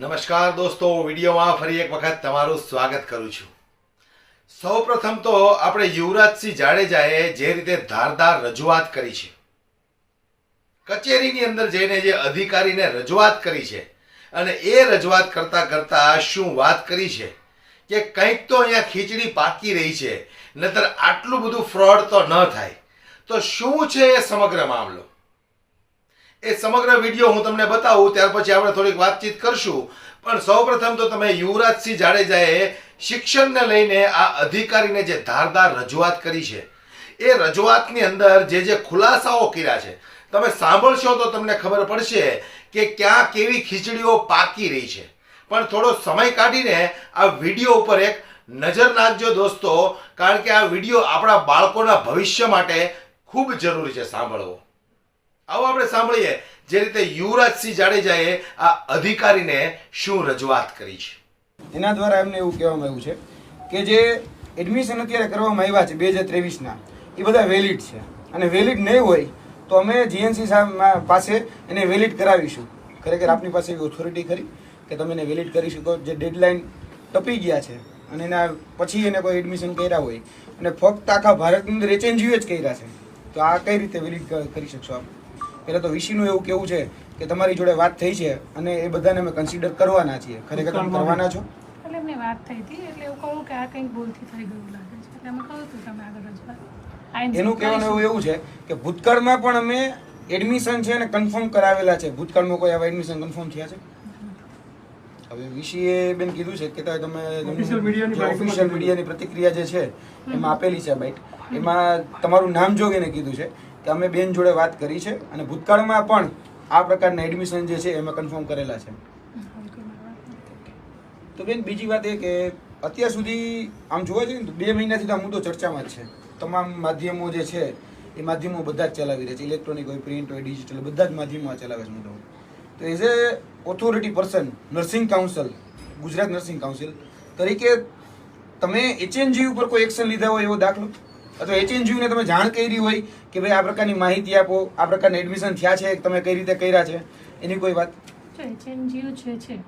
નમસ્કાર દોસ્તો વિડીયોમાં ફરી એક વખત તમારું સ્વાગત કરું છું. સૌપ્રથમ તો આપણે યુવરાજસિંહ જાડેજાએ જે રીતે ધારદાર રજૂઆત કરી છે, કચેરીની અંદર જઈને જે અધિકારીને રજૂઆત કરી છે અને એ રજૂઆત કરતા કરતા શું વાત કરી છે કે કંઈક તો અહીંયા ખીચડી પાકી રહી છે નતર આટલું બધું ફ્રોડ તો ન થાય. તો શું છે એ સમગ્ર મામલો? એ સમગ્ર વીડિયો હું તમને બતાવું, ત્યાર પછી આપણે થોડીક વાતચીત કરશું. પણ સૌપ્રથમ તો તમે યુવરાજસિંહ જાડેજાએ શિક્ષણને લઈને આ અધિકારીને જે ધારદાર રજૂઆત કરી છે, એ રજૂઆતની અંદર જે જે ખુલાસાઓ કર્યા છે, તમે સાંભળશો તો તમને ખબર પડશે કે ક્યાં કેવી ખીચડીઓ પાકી રહી છે. પણ થોડો સમય કાઢીને આ વીડિયો ઉપર એક નજર નાખજો દોસ્તો, કારણ કે આ વીડિયો આપણા બાળકોના ભવિષ્ય માટે ખૂબ જરૂરી છે, સાંભળવો. આવો આપણે સાંભળીએ. જે રીતે યુવરાજસિંહ જાડેજાએ આ અધિકારીને શું રજૂઆત કરી છે? એના દ્વારા એમને એવું કહેવામાં આવ્યું છે કે જે એડમિશન અત્યારે કરવામાં આવ્યા છે બે હજાર ત્રેવીસના, એ બધા વેલિડ છે. અને વેલિડ નહીં હોય તો અમે જીએનસી પાસે એને વેલિડ કરાવીશું. ખરેખર આપની પાસે એવી ઓથોરિટી ખરી કે તમે એને વેલિડ કરી શકો. જે ડેડલાઇન ટપી ગયા છે અને એના પછી એને કોઈ એડમિશન કર્યા હોય અને ફક્ત આખા ભારતની અંદર એચએનજીઓ જ કર્યા છે, તો આ કઈ રીતે વેલિડ કરી શકશો આપ? પહેલાં તો વિશીનું એવું કેવું છે કે તમારી જોડે વાત થઈ છે અને એ બધાને અમે કન્સિડર કરવાના છીએ. ખરેખર તમે કરવાના છો? એટલે એમને વાત થઈ હતી એટલે એવું કહું કે આ કંઈક ભૂલથી થઈ ગયું લાગે છે. એટલે અમે કહ્યું હતું તમે આગળ રજૂઆત એનું કહેવાનું એવું એવું છે કે ભૂતકાળમાં પણ અમે એડમિશન છે અને કન્ફર્મ કરાવેલા છે. ભૂતકાળમાં કોઈ આવા એડમિશન કન્ફર્મ થયા છે? હવે વિશીએ બેન કીધું છે કે તમે ઓફિશિયલ મીડિયાની પ્રતિક્રિયા જે છે એમાં આપેલી છે બાઇટ એમાં તમારું નામ જોગીને કીધું છે. અમે બેન જોડે વાત કરી છે અને ભૂતકાળમાં પણ આ પ્રકારના એડમિશન જે છે એમાં કન્ફર્મ કરેલા છે. તો બેન બીજી વાત એ કે અત્યાર સુધી આમ જોવા જઈએ ને બે મહિનાથી આ મુદ્દો ચર્ચામાં જ છે. તમામ માધ્યમો જે છે એ માધ્યમો બધા જ ચલાવી રહ્યા છે. ઇલેક્ટ્રોનિક હોય પ્રિન્ટ હોય ડિજિટલ બધા જ માધ્યમો ચલાવે છે મુદ્દો. તો as a authority person nursing council Gujarat nursing council તરીકે તમે એચએનજી ઉપર કોઈ એક્શન લીધા હોય એવો દાખલો? અથવા એચએનજીયુને તમે જાણ કરી હોય કે ભાઈ આ પ્રકારની માહિતી આપો આ પ્રકારના એડમિશન થયા છે તમે કઈ રીતે કર્યા છે એની કોઈ વાત? જો છે છે.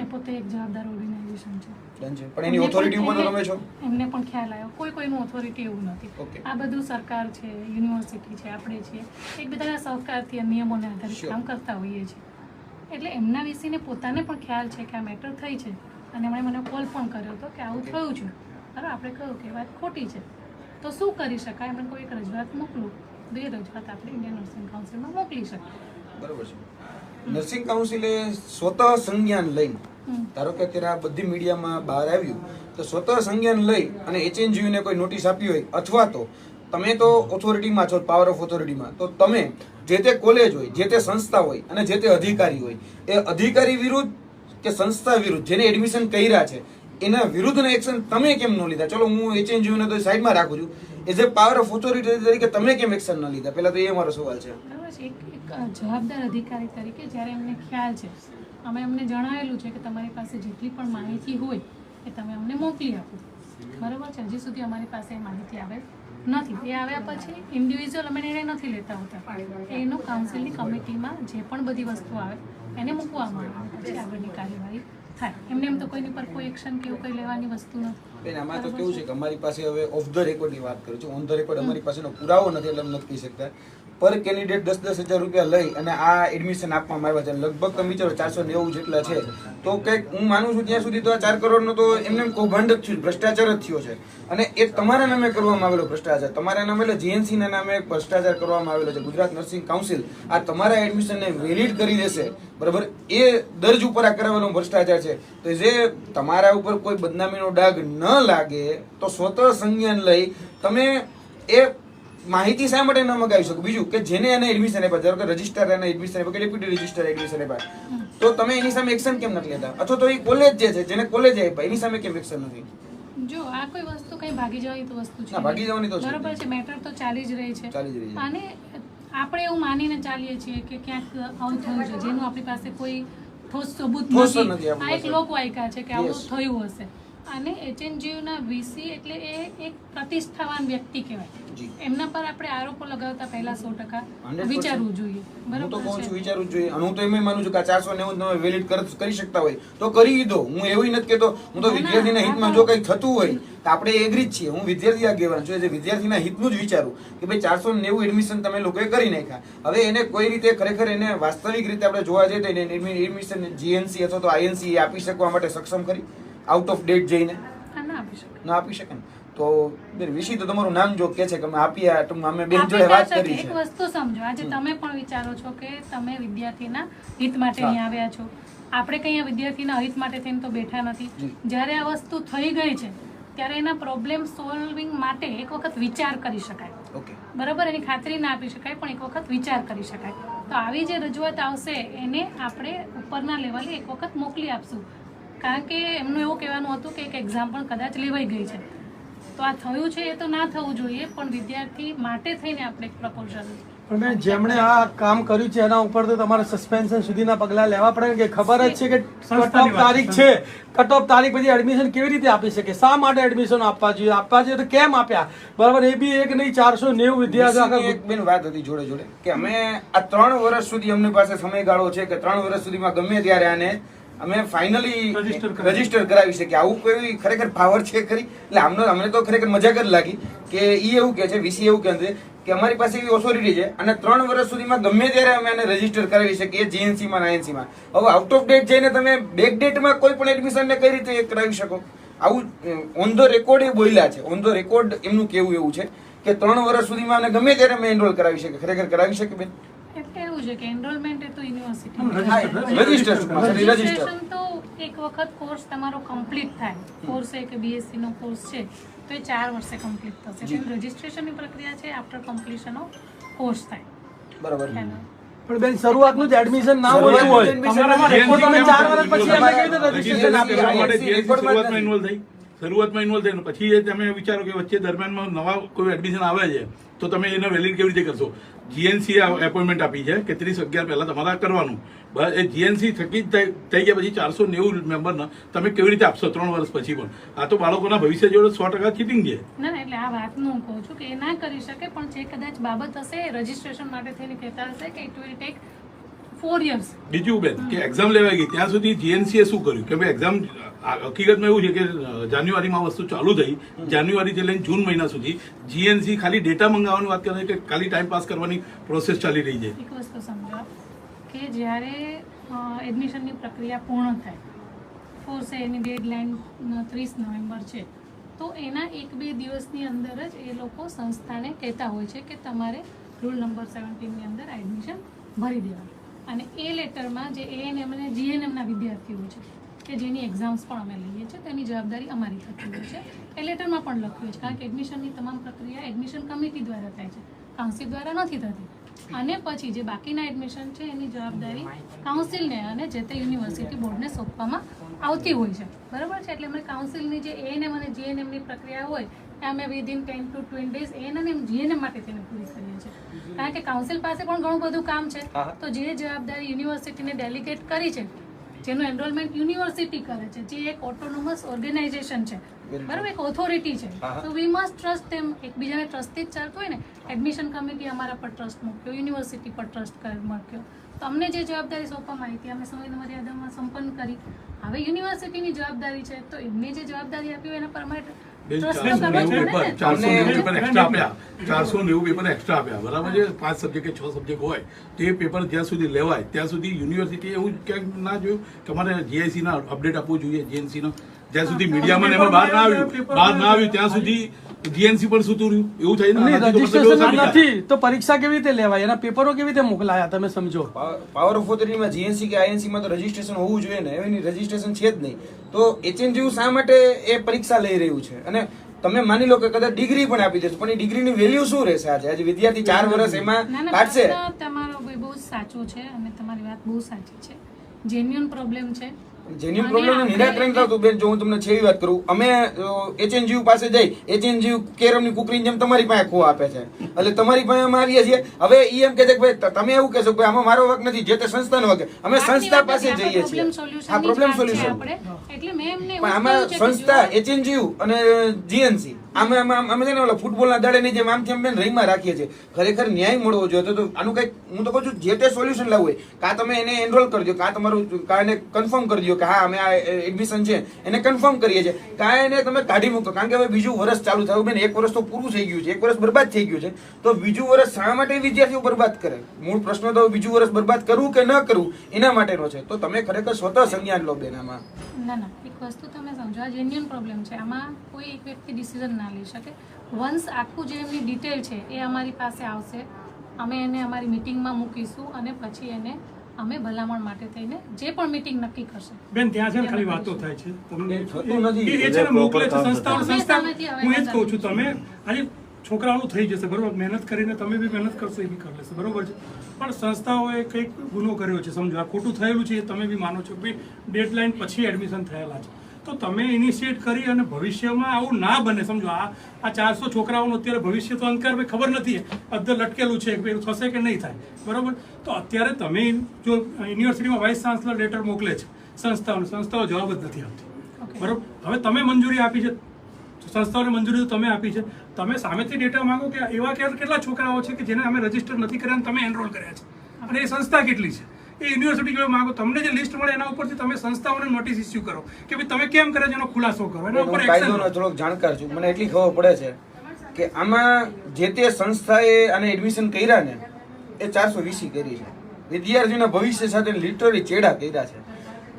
એ પોતે એક જવાબદાર ઓર્ગેનાઇઝેશન છે. પણ એની ઓથોરિટી ઉપર તમે છો? એમને પણ ખ્યાલ આવ્યો. કોઈ કોઈનું ઓથોરિટી એવું નથી. આ બધું સરકાર છે યુનિવર્સિટી છે આપણે છીએ એકબીજાના સહકારથી નિયમોને આધારિત. કામ કરતા હોઈએ છીએ. એટલે એમના વિશેને પોતાને પણ ખ્યાલ છે કે આ મેટર થઈ છે. અને એમણે મને કોલ પણ કર્યો હતો કે આવું થયું છે. બરાબર? આપણે કહ્યું કે વાત ખોટી છે. તો શું કરી શકાય? એમણે કોઈ એક રજૂઆત મોકલું. તો એ રજૂઆત આપણે ઇન્ડિયન નર્સિંગ કાઉન્સિલમાં મોકલી શકીએ. બરોબર છે. નર્સિંગ કાઉન્સિલે સ્વતઃ સંજ્ઞાન લઈને ધારો કે અત્યારે આ બધી મીડિયામાં બહાર આવ્યું તો સ્વતઃ સંજ્ઞાન લઈ અને એચએનજીયુને કોઈ નોટિસ આપી હોય અથવા તો તમે તો ઓથોરિટીમાં છો પાવર ઓફ ઓથોરિટીમાં તો તમે જે તે કોલેજ હોય જે તે સંસ્થા હોય અને જે તે અધિકારી હોય એ અધિકારી વિરુદ્ધ કે સંસ્થા વિરુદ્ધ જેને એડમિશન કર્યા છે એના વિરુદ્ધના એક્શન તમે કેમ ન લીધા? ચલો, હું HNGU ને તો સાઈડમાં રાખું છું. As a power of authority તરીકે તમે કેમ એક્શન ન લીધા? પહેલા તો એ મારો સવાલ છે. એક એક જવાબદાર અધિકારી તરીકે જ્યારે એમને ખ્યાલ છે, અમે એમને જણાવેલું છે કે તમારી પાસે જેટલી પણ માહિતી હોય એ તમે અમને મોકલી આપો. બરાબર છે? હજી સુધી અમારી પાસે એ માહિતી આવે નથી. એ આવ્યા પછી ઇન્ડિવિજ્યુઅલ અમે નિર્ણય નથી લેતા હોતા. એનો કાઉન્સિલની કમિટીમાં જે પણ બધી વસ્તુ આવે એને મૂકવામાં આવે. પછી આગળની કાર્યવાહી થાય. એમને એમ તો કોઈની પર કોઈ એક્શન કે એવું કંઈ લેવાની વસ્તુ નથી. બેન આમાં તો કેવું છે કે અમારી પાસે હવે ઓફ ધ રેકોર્ડની વાત કરું છું. ઓન ધ રેકોર્ડ અમારી પાસેનો પુરાવો નથી એટલે નથી કહી શકતા. પર કેન્ડિડેટ દસ દસ હજાર રૂપિયા લઈ અને આ એડમિશન આપવામાં આવ્યા છે. લગભગ તમે વિચારો ચારસો નેવું જેટલા છે. તો કંઈક હું માનું છું ત્યાં સુધી તો આ ચાર કરોડનો તો એમને એમ કૌભાંડ જ થયું ભ્રષ્ટાચાર જ થયો છે. અને એ તમારા નામે કરવામાં આવેલો ભ્રષ્ટાચાર. તમારા નામે એટલે જીએનસીના નામે ભ્રષ્ટાચાર કરવામાં આવેલો છે. ગુજરાત નર્સિંગ કાઉન્સિલ આ તમારા એડમિશનને વેલિડ કરી દેશે. બરાબર? એ દર્જ ઉપર આ કરાવેલો ભ્રષ્ટાચાર છે. તો જે તમારા ઉપર કોઈ બદનામીનો ડાઘ ન લાગે, તો સ્વતઃ સંજ્ઞાન લઈ તમે એ માહિતી શા માટે ન મગાવી શકો? બીજું કે જેને એને એડમિશન આપ્યા ધારો કે રજિસ્ટર એને એડમિશન આપ્યા કે ડેપ્યુટી રજિસ્ટર એડમિશન આપ્યા. તો તમે એની સામે એક્શન કેમ નથી લેતા? અથવા તો એ કોલેજ જે છે જેને કોલેજ આપ્યા એની સામે કેમ એક્શન નથી? જો આ કોઈ વસ્તુ કઈ ભાગી જવાની તો વસ્તુ છે ભાગી જવાની તો છે. બરાબર છે મેટર તો ચાલી જ રહી છે. ચાલી જ રહી છે. અને આપણે એવું માનીને ચાલીએ છીએ કે ક્યાંક આવું થયું છે જેનું આપણી પાસે કોઈ ઠોસ સબૂત નથી. આ એક લોકવાયકા લોક વાયકા છે કે આવું થયું હશે. અને એચએનજીયુના વીસી એટલે એ એક પ્રતિષ્ઠાવાન વ્યક્તિ કહેવાય. એમના પર આપણે આરોપો લગાવતા પહેલા સો ટકા વિચારવું જોઈએ. બરાબર તો કહું છું. વિચારવું જોઈએ. અને હું તો એમ માનું છું કે ચારસો નેવું તમે વેલિડ કરી શકતા હોય. તો કરી દો. હું એવું નથી કહેતો. હું તો વિદ્યાર્થીના હિતમાં જો કંઈ થતું હોય તો આપણે એગ્રી જ છીએ. હું વિદ્યાર્થી આગેવાન છું. એટલે વિદ્યાર્થીના હિતનું જ વિચારું કે ભાઈ ચારસો નેવું એડમિશન તમે લોકોએ કરી નાખ્યા. હવે એને કોઈ રીતે ખરેખર એને વાસ્તવિક રીતે આપણે જોવા જઈએ તો એને એડમિશન જીએનસી અથવા તો આઈએનસી આપી શકવા માટે સક્ષમ ખરી? આઉટ ઓફ ડેટ જઈને? ના આપી શકે. ના આપી તો બેન વિશી તો તમારું નામ જો કે છે કે અમે આપ્યા તો અમે બેન જોડે વાત કરી છે. એક વસ્તુ સમજો. આજે તમે પણ વિચારો છો કે તમે વિદ્યાર્થીના હિત માટે અહીં આવ્યા છો. આપણે કઈ આ વિદ્યાર્થીના હિત માટે થઈને તો બેઠા નથી. જ્યારે આ વસ્તુ થઈ ગઈ છે ત્યારે એના પ્રોબ્લેમ સોલ્વિંગ માટે એક વખત વિચાર કરી શકાય. ઓકે. બરાબર? એની ખાતરી ના આપી શકાય પણ એક વખત વિચાર કરી શકાય. તો આવી જે રજૂઆત આવશે એને આપણે ઉપરના લેવલે એક વખત મોકલી આપશું. કારણ કે એમનું એવું કહેવાનું હતું કે એક એક્ઝામ પણ કદાચ લેવાઈ ગઈ છે. તો આ થયું છે એ તો ના થવું જોઈએ પણ વિદ્યાર્થી માટે થઈને આપણે એક પ્રપોઝલ પણ મેં જેમણે આ કામ કર્યું છે એના ઉપર તો તમારે સસ્પેન્શન સુધીના પગલાં લેવા પડે કે ખબર જ છે કે કટ ઓફ તારીખ છે. કટ ઓફ તારીખ પછી એડમિશન કેવી રીતે આપી શકે? શા માટે એડમિશન આપવા જોઈએ? આપવા જોઈએ તો કેમ આપ્યા? બરાબર એ બી એક નહીં ચારસો નેવું વિદ્યાર્થીઓ એક બેન વાત હતી જોડે જોડે કે અમે આ ત્રણ વર્ષ સુધી અમને પાસે સમયગાળો છે કે ત્રણ વર્ષ સુધીમાં ગમે ત્યારે આને અમે ફાઇનલી. રજિસ્ટર કરાવી. શકીએ આવું કોઈ ખરેખર પાવર છે ખરી? એટલે આમનો અમને તો ખરેખર મજાક જ લાગી કે એ એવું કે છે વીસી એવું કહે છે કે અમારી પાસે એવી ઓથોરિટી છે અને ત્રણ વર્ષ સુધીમાં ગમે ત્યારે અમે આને રજિસ્ટર કરાવી શકીએ જીએનસીમાં આઈએનસીમાં આઈએનસી હવે આઉટ ઓફ ડેટ જઈને તમે બેક ડેટમાં કોઈ પણ એડમિશનને કઈ રીતે કરાવી શકો? આવું ઓન ધ રેકોર્ડ એ બોલ્યા છે. ઓન ધ રેકોર્ડ એમનું કેવું એવું છે કે ત્રણ વર્ષ સુધીમાં અમે ગમે ત્યારે અમે એનરોલ કરાવી શકીએ. ખરેખર કરાવી શકીએ બેન? છે કે એનરોલમેન્ટ એ તો યુનિવર્સિટી રજિસ્ટર રજિસ્ટર તો એક વખત કોર્સ તમારો કમ્પ્લીટ થાય. કોર્સ એ કે બીએસસી નો કોર્સ છે તો એ ચાર વર્ષે કમ્પ્લીટ થશે. એટલે રજીસ્ટ્રેશનની પ્રક્રિયા છે આફ્ટર કમ્પ્લીશન ઓફ કોર્સ થાય. બરાબર. પણ બેન શરૂઆતનું જ એડમિશન ના મળ્યું હોય. તમારામાં રેકોર્ડ તમે વર્ષ પછી અમે કેવી રીતે રજીસ્ટ્રેશન આપી શરૂઆતમાં. ઇન્વોલ્વ થઈ? શરૂઆતમાં ઇન્વોલ્વ થઈ પછી તમે વિચારો કે વચ્ચે દરમિયાનમાં નવા કોઈ એડમિશન આવે છે તો તમે એને વેલિડ કેવી રીતે કરશો? જીએનસી એપોઇન્ટમેન્ટ આપી છે કે ત્રીસ અગિયાર પહેલાં તમારે કરવાનું. બસ એ જીએનસી થકી જ થઈ- ગયા પછી ચારસો નેવું મેમ્બરના તમે કેવી રીતે આપશો? ત્રણ વર્ષ પછી પણ. આ તો બાળકોના ભવિષ્ય જોડે સો ટકા ચીટિંગ છે. ના ના એટલે આ વાત હું કહું છું કે એ ના કરી શકે પણ જે કદાચ બાબત હશે રજીસ્ટ્રેશન માટે થઈને કહેતા હશે કે it will take four years બીજું બેન કે એક્ઝામ લેવાઈ ગઈ ત્યાં સુધી જીએનસીએ શું કર્યું? કે ભાઈ એક્ઝામ હકીકતમાં એવું છે કે જાન્યુઆરીમાં વસ્તુ ચાલુ થઈ. જાન્યુઆરીથી લઈને જૂન મહિના સુધી જીએનસી ખાલી ડેટા મંગાવવાની વાત કરે કે ખાલી ટાઈમ પાસ કરવાની પ્રોસેસ ચાલી રહી છે. એક વસ્તુ સમજો કે જ્યારે એડમિશનની પ્રક્રિયા પૂર્ણ થાય ફોર્સે એની ડેડલાઇન ત્રીસ નવેમ્બર છે, તો એના એક બે દિવસની અંદર જ એ લોકો સંસ્થાને કહેતા હોય છે કે તમારે રૂલ નંબર સેવન્ટીનની અંદર એડમિશન ભરી દેવાનું. અને એ લેટરમાં જે એએનએમ અને જીએનએમના વિદ્યાર્થીઓ છે કે જેની એક્ઝામ્સ પણ અમે લઈએ છીએ તેની જવાબદારી અમારી થતી હોય છે. એ લેટરમાં પણ લખ્યું છે કારણ કે એડમિશનની તમામ પ્રક્રિયા એડમિશન કમિટી દ્વારા થાય છે. કાઉન્સિલ દ્વારા નથી થતી. અને પછી જે બાકીના એડમિશન છે એની જવાબદારી કાઉન્સિલને અને જે તે યુનિવર્સિટી બોર્ડને સોંપવામાં આવતી હોય છે. બરાબર છે? એટલે અમે કાઉન્સિલની જે એએનએમ અને જીએનએમની પ્રક્રિયા હોય એ અમે within ten to twenty days ANM અને જીએનએમ માટે તેને પૂરી કરીએ છીએ. કારણ કે કાઉન્સિલ પાસે પણ ઘણું બધું કામ છે. તો જે જવાબદારી યુનિવર્સિટીને ડેલિગેટ કરી છે જેનું એનરોલમેન્ટ યુનિવર્સિટી કરે છે જે એક ઓટોનોમસ ઓર્ગેનાઇઝેશન છે. બરાબર? એક ઓથોરિટી છે. તો વી મસ્ટ ટ્રસ્ટ તેમ એકબીજાને ટ્રસ્ટથી જ ચાલતું હોય ને એડમિશન કમિટી અમારા પર ટ્રસ્ટ મૂક્યો યુનિવર્સિટી પર ટ્રસ્ટ મૂક્યો. તો અમને જે જવાબદારી સોંપવામાં આવી હતી અમે સમય મર્યાદામાં સંપન્ન કરી. હવે યુનિવર્સિટીની જવાબદારી છે તો એમને જે જવાબદારી આપી હોય એના પર અમારે ચારસો નેવું પેપર ચારસો અમને- નેવું પેપર એક્સ્ટ્રા આપ્યા. ચારસો નેવું પેપર એક્સ્ટ્રા આપ્યા. બરાબર છે? પાંચ સબ્જેક્ટ કે છ સબ્જેક્ટ હોય તો એ પેપર જ્યાં સુધી લેવાય ત્યાં સુધી યુનિવર્સિટી એવું ક્યાંક ના જોયું? તમારે અમારે જીઆઈસી ના અપડેટ આપવું જોઈએ જીએનસી નો? જ્યાં સુધી મીડિયામાં એમાં બહાર ના આવ્યું બહાર ના આવ્યું ત્યાં સુધી જીએનસી પણ સુતું રહ્યું. એવું થાય ને? નહીં આનાથી તો રજીસ્ટ્રેશન. નથી. તો પરીક્ષા કેવી રીતે લેવાય? એના પેપરો કેવી રીતે મોકલાયા તમે સમજો. પાવર ઓફ ઓથોરિટીમાં જીએનસી કે આઈએનસી માં તો રજીસ્ટ્રેશન હોવું જોઈએ ને? એની રજીસ્ટ્રેશન છે જ નહીં. તો એચએનજીયુ શા માટે એ પરીક્ષા લઈ રહ્યું છે? અને તમે માની લો કે કદાચ ડિગ્રી પણ આપી દેશો પણ એ ડિગ્રીની વેલ્યુ શું રહેશે આજે? આજે વિદ્યાર્થી ચાર વર્ષ એમાં કાઢશે. તમારો બહુ સાચો છે અને તમારી વાત બહુ સાચી છે. જેન્યુન પ્રોબ્લેમ છે. અને પ્રોબ્લેમ નિરાકરણ થતું. બેન જો હું તમને છેલ્લી વાત કરું અમે એચએનજીયુ પાસે જઈ એચએનજીયુ કેરમની કુકરીની જેમ તમારી પાસે ખો આપે છે. એટલે તમારી પાસે અમે આવીએ છીએ. હવે ઈ એમ કહે છે કે ભાઈ તમે એવું કહેશો કે આમાં મારો હક નથી. જે તે સંસ્થાનો હક અમે સંસ્થા પાસે જઈએ છીએ. જ પ્રોબ્લેમ સોલ્યુશન એટલે મેં એમને પણ આમાં સંસ્થા એચએનજીયુ અને જીએનસી આમે આમે અમે છે ને ઓલા ફૂટબોલના દાડેની જેમ આમથી આમ બેન રહીમાં રાખીએ છીએ. ખરેખર ન્યાય મળવો જોઈએ. તો આનું કંઈક, હું તો કહું છું, જે તે સોલ્યુશન લાવવું હોય, કાં તમે એને એનરોલ કરજો, કાં તમારું, કાં એને કન્ફર્મ કરજો કે હા, અમે આ એડમિશન છે. એને કન્ફર્મ કરીએ છીએ. કાં એને તમે કાઢી મૂકો કારણ કે હવે બીજું વર્ષ ચાલુ થયું. બેન, એક વર્ષ તો પૂરું થઈ ગયું છે. એક વર્ષ બરબાદ થઈ ગયું છે. તો બીજું વર્ષ શા માટે વિદ્યાર્થીઓ બરબાદ કરે? મૂળ પ્રશ્ન તો બીજું વર્ષ બરબાદ કરવું કે ન કરવું, એના માટેનો છે. તો તમે ખરેખર સ્વતઃ સંજ્ઞાન લો બેન આમાં. ના ના. એક વસ્તુ તમે સમજો, આ જેન્યુઅન પ્રોબ્લેમ છે. આમાં કોઈ એક વ્યક્તિ ડિસિઝન ના લઈ શકે. વન્સ આખું જે એમની ડિટેલ છે એ અમારી પાસે આવશે અમે એને અમારી મિટિંગમાં મૂકીશું અને પછી એને અમે ભલામણ માટે થઈને જે પણ મિટિંગ નક્કી કરશે બેન ત્યાં છે ખાલી વાતો થાય છે. તમને એ થતું નથી. એ- એ છે ને મોકલે છે સંસ્થાઓ સંસ્થા હું એ જ કહું છું તમે આજે છોકરાઓનું થઈ જશે બરોબર? મહેનત કરીને તમે બી મહેનત કરશો એ બી કરી લેશે બરોબર છે? પણ સંસ્થાઓએ કંઈક ગુનો કર્યો છે સમજો. આ ખોટું થયેલું છે એ તમે બી માનો છો. કે ડેડલાઇન પછી એડમિશન થયેલા છે. તો તમે ઇનિશિએટ કરી અને ભવિષ્યમાં આવું ના બને. સમજો આ આ ચારસો છોકરાઓનું અત્યારે ભવિષ્ય તો અંધકાર ભાઈ ખબર નથી. અદ્ધર લટકેલું છે કે પેલું થશે કે નહીં થાય. બરાબર? તો અત્યારે તમે જો યુનિવર્સિટીમાં વાઇસ ચાન્સલર લેટર મોકલે છે. સંસ્થાઓને. સંસ્થાઓ જવાબ જ નથી આપતી. બરાબર? હવે તમે મંજૂરી આપી છે. સંસ્થાઓને મંજૂરી તો તમે આપી છે. તમે સામેથી ડેટા માંગો કે એવા કેટલા છોકરાઓ છે કે જેને અમે રજિસ્ટર નથી કર્યા અને તમે એનરોલ કર્યા છે. અને એ સંસ્થા કેટલી છે? એ યુનિવર્સિટી જોડે માંગો તમને જે લિસ્ટ મળે એના ઉપરથી તમે સંસ્થાઓને નોટિસ ઇસ્યુ કરો. કે ભાઈ તમે કેમ કરે છે એનો ખુલાસો કરો એના ઉપર કાયદોનો થોડોક જાણકાર છું. મને એટલી ખબર પડે છે કે આમાં જે તે સંસ્થાએ આને એડમિશન કર્યા ને એ ચારસો વીસી કરી છે. વિદ્યાર્થીઓના ભવિષ્ય સાથે લિટરલી ચેડા કર્યા છે.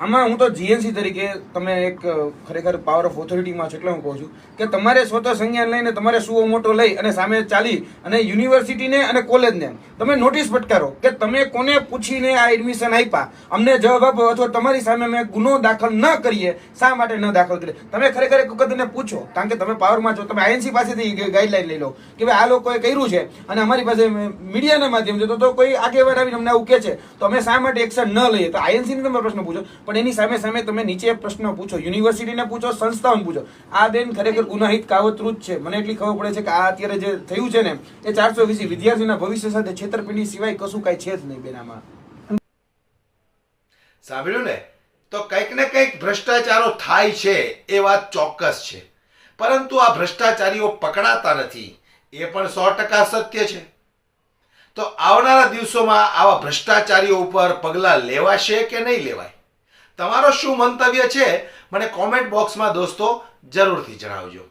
આમાં હું તો જીએનસી તરીકે તમે એક ખરેખર પાવર ઓફ ઓથોરિટીમાં છો એટલે હું કહું છું કે તમારે સ્વતઃ સંજ્ઞાન લઈને તમારે સુઓ મોટો લઈ અને સામે ચાલી અને યુનિવર્સિટીને અને કોલેજને તમે નોટિસ ફટકારો કે તમે કોને પૂછીને આ એડમિશન આપ્યા? અમને જવાબ આપો અથવા તમારી સામે અમે ગુનો દાખલ ન કરીએ, શા માટે ન દાખલ કરીએ? તમે ખરેખર એક વખત એને પૂછો, કારણ કે તમે પાવરમાં છો, તમે આઈએનસી પાસેથી ગાઈડલાઈન લઈ લો કે ભાઈ આ લોકોએ કર્યું છે અને અમારી પાસે મીડિયાના માધ્યમથી તો કોઈ આગેવાન આવીને અમને આવું કહે છે. તો અમે શા માટે એક્શન ન લઈએ? તો આઈએનસીને તમે પ્રશ્ન પૂછો. પણ એની સામે સામે તમે નીચે પ્રશ્ન પૂછો. યુનિવર્સિટીને પૂછો, સંસ્થાઓને પૂછો. આ બેન ખરેખર ગુનાહિત કાવતરું છે. મને એટલી ખબર પડે છે કે આ અત્યારે જે થયું છે ને, એ ચારસો વીસી વિદ્યાર્થીના ભવિષ્ય સાથે છેતરપિંડી સિવાય કશું કાંઈ છે જ નહીં બેન આમાં. સાંભળ્યું ને? તો કંઈક ને કંઈક ભ્રષ્ટાચારો થાય છે, એ વાત ચોક્કસ છે. પરંતુ આ ભ્રષ્ટાચારીઓ પકડાતા નથી. એ પણ સો ટકા સત્ય છે. તો આવનારા દિવસોમાં આવા ભ્રષ્ટાચારીઓ ઉપર પગલાં લેવાશે કે નહીં લેવાય? તમારો શું મંતવ્ય છે મને કોમેન્ટ બોક્સમાં દોસ્તો જરૂરથી જણાવજો.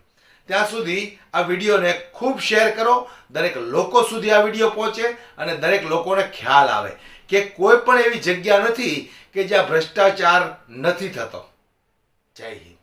ત્યાં સુધી આ વિડીયોને ખૂબ શેર કરો, દરેક લોકો સુધી આ વીડિયો પહોંચે અને દરેક લોકોને ખ્યાલ આવે કે કોઈ પણ એવી જગ્યા નથી કે જ્યાં ભ્રષ્ટાચાર નથી થતો. જય હિન્દ.